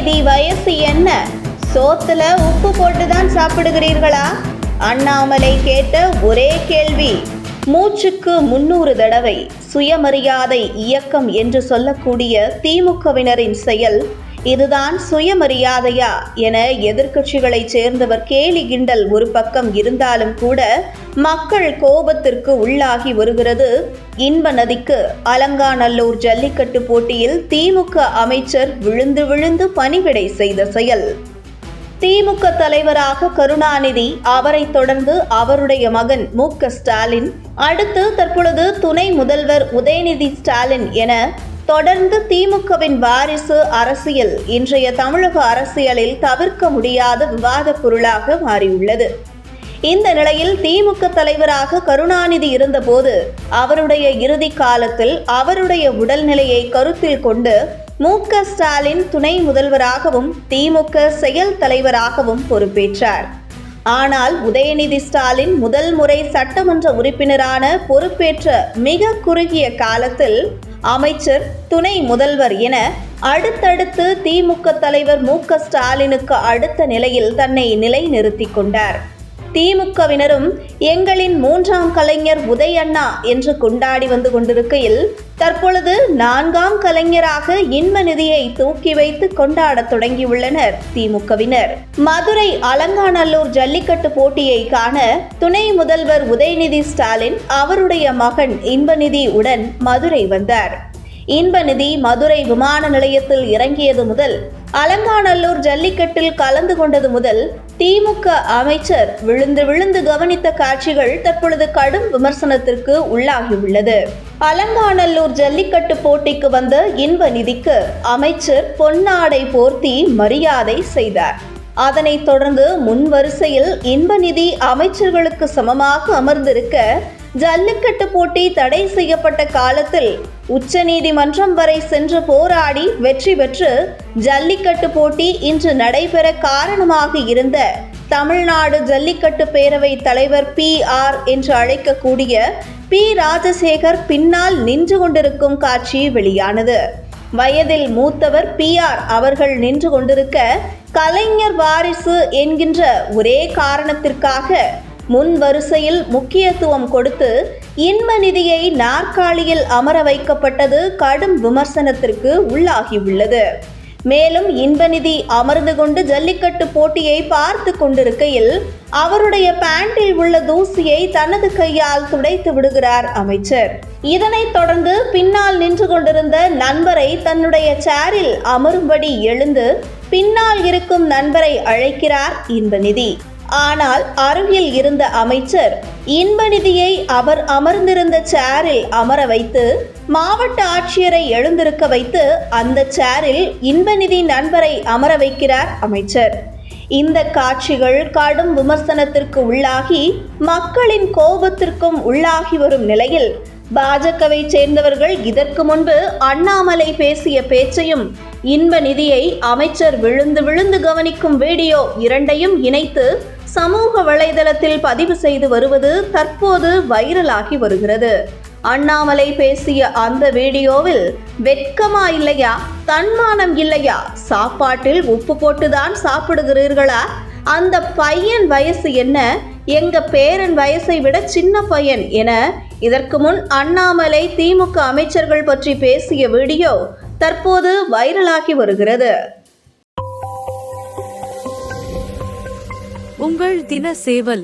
இன்பநிதி வயசு என்ன? சோத்துல உப்பு போட்டுதான் சாப்பிடுகிறீர்களா? அண்ணாமலை கேட்ட ஒரே கேள்வி. மூச்சுக்கு முன்னூறு தடவை சுயமரியாதை இயக்கம் என்று சொல்லக்கூடிய திமுகவினரின் செயல் இதுதான் சுயமரியாதையா என எதிர்க்கட்சிகளைச் சேர்ந்தவர் கேலி கிண்டல் ஒரு பக்கம் இருந்தாலும் கூட மக்கள் கோபத்திற்கு உள்ளாகி வருகிறது. இன்ப நதிக்கு அலங்காநல்லூர் ஜல்லிக்கட்டு போட்டியில் திமுக அமைச்சர் விழுந்து விழுந்து பணிவிடை செய்த செயல். திமுக தலைவராக கருணாநிதி அவரை தொடர்ந்து அவருடைய மகன் மு க ஸ்டாலின் அடுத்து தற்பொழுது துணை முதல்வர் உதயநிதி ஸ்டாலின் என தொடர்ந்து திமுகவின் வாரிசு அரசியல் இன்றைய தமிழக அரசியலில் தவிர்க்க முடியாத விவாத பொருளாக மாறியுள்ளது. இந்த நிலையில் திமுக தலைவராக கருணாநிதி இருந்தபோது அவருடைய இறுதி காலத்தில் அவருடைய உடல்நிலையை கருத்தில் கொண்டு மு ஸ்டாலின் துணை முதல்வராகவும் திமுக செயல் தலைவராகவும் பொறுப்பேற்றார். ஆனால் உதயநிதி ஸ்டாலின் முதல் முறை சட்டமன்ற உறுப்பினரான பொறுப்பேற்ற மிக குறுகிய காலத்தில் அமைச்சர் துணை முதல்வர் என அடுத்தடுத்து திமுக தலைவர் மு க ஸ்டாலினுக்கு அடுத்த நிலையில் தன்னை நிலைநிறுத்திக் கொண்டார். திமுகவினரும் எங்களின் மூன்றாம் கலைஞர் உதயண்ணா என்று கொண்டாடி வந்து கொண்டிருக்கையில் தற்பொழுது நான்காம் கலைஞராக இன்ப நிதியை தூக்கி வைத்து கொண்டாடத் தொடங்கியுள்ளனர் திமுகவினர். மதுரை அலங்காநல்லூர் ஜல்லிக்கட்டு போட்டியை காண துணை முதல்வர் உதயநிதி ஸ்டாலின் அவருடைய மகன் இன்பநிதி உடன் மதுரை வந்தார். இன்பநிதி மதுரை விமான நிலையத்தில் இறங்கியது முதல் அலங்காநல்லூர் ஜல்லிக்கட்டில் கலந்து கொண்டது முதல் திமுக அமைச்சர் விழுந்து விழுந்து கவனித்த காட்சிகள் தற்பொழுது கடும் விமர்சனத்திற்கு உள்ளாகியுள்ளது. அலங்காநல்லூர் ஜல்லிக்கட்டு போட்டிக்கு வந்த இன்ப நிதிக்கு அமைச்சர் பொன்னாடை போர்த்தி மரியாதை செய்தார். அதனைத் தொடர்ந்து முன் வரிசையில் இன்பநிதி அமைச்சர்களுக்கு சமமாக அமர்ந்திருக்க ஜல்லிக்கட்டு போட்டி தடை செய்யப்பட்ட காலத்தில் உச்சநீதிமன்றம் வரை சென்று போராடி வெற்றி பெற்று ஜல்லிக்கட்டு போட்டி இன்று நடைபெற காரணமாக இருந்த தமிழ்நாடு ஜல்லிக்கட்டு பேரவை தலைவர் பி ஆர் என்று அழைக்கக்கூடிய பி ராஜசேகர் பின்னால் நின்று கொண்டிருக்கும் காட்சி வெளியானது. வயதில் மூத்தவர் பி ஆர் அவர்கள் நின்று கொண்டிருக்க கலைஞர் வாரிசு என்கின்ற ஒரே காரணத்திற்காக முன் வரிசையில் முக்கியத்துவம் கொடுத்து இன்ப நிதியை நாற்காலியில் அமர வைக்கப்பட்டது கடும் விமர்சனத்திற்கு உள்ளாகியுள்ளது. மேலும் இன்பநிதி அமர்ந்து கொண்டு ஜல்லிக்கட்டு போட்டியை பார்த்து கொண்டிருக்கையில் அவருடைய பேண்டில் உள்ள தூசியை தனது கையால் துடைத்து விடுகிறார் அமைச்சர். இதனைத் தொடர்ந்து பின்னால் நின்று கொண்டிருந்த நண்பரை தன்னுடைய சேரில் அமரும்படி எழுந்து பின்னால் இருக்கும் நண்பரை அழைக்கிறார் இன்பநிதி. ஆனால் அருகில் இருந்த அமைச்சர் இன்பநிதியை அவர் அமர்ந்திருந்த சேரில் அமர வைத்து மாவட்ட ஆட்சியரை எழுந்திருக்க வைத்து அந்த சேரில் இன்பநிதி நண்பரை அமர வைக்கிறார் அமைச்சர். இந்த காட்சிகள் கடும் விமர்சனத்திற்கு உள்ளாகி மக்களின் கோபத்திற்கும் உள்ளாகி வரும் நிலையில் பாஜகவை சேர்ந்தவர்கள் இதற்கு முன்பு அண்ணாமலை பேசிய பேச்சையும் இன்ப நிதியை அமைச்சர் விழுந்து விழுந்து கவனிக்கும் வீடியோ இரண்டையும் இணைத்து சமூக வலைதளத்தில் பதிவு செய்து வருவது தற்போது வைரலாகி வருகிறது. அண்ணாமலை பேசிய அந்த வீடியோவில் வெட்கமா இல்லையா? தன்மானம் இல்லையா? சாப்பாட்டில் உப்பு போட்டுதான் சாப்பிடுகிறீர்களா? அந்த பையன் வயசு என்ன? எங்க பேரன் வயசை விட சின்ன பையன் என இதற்கு முன் அண்ணாமலை திமுக அமைச்சர்கள் பற்றி பேசிய வீடியோ தற்போது வைரலாகி வருகிறது. உங்கள் தின சேவல்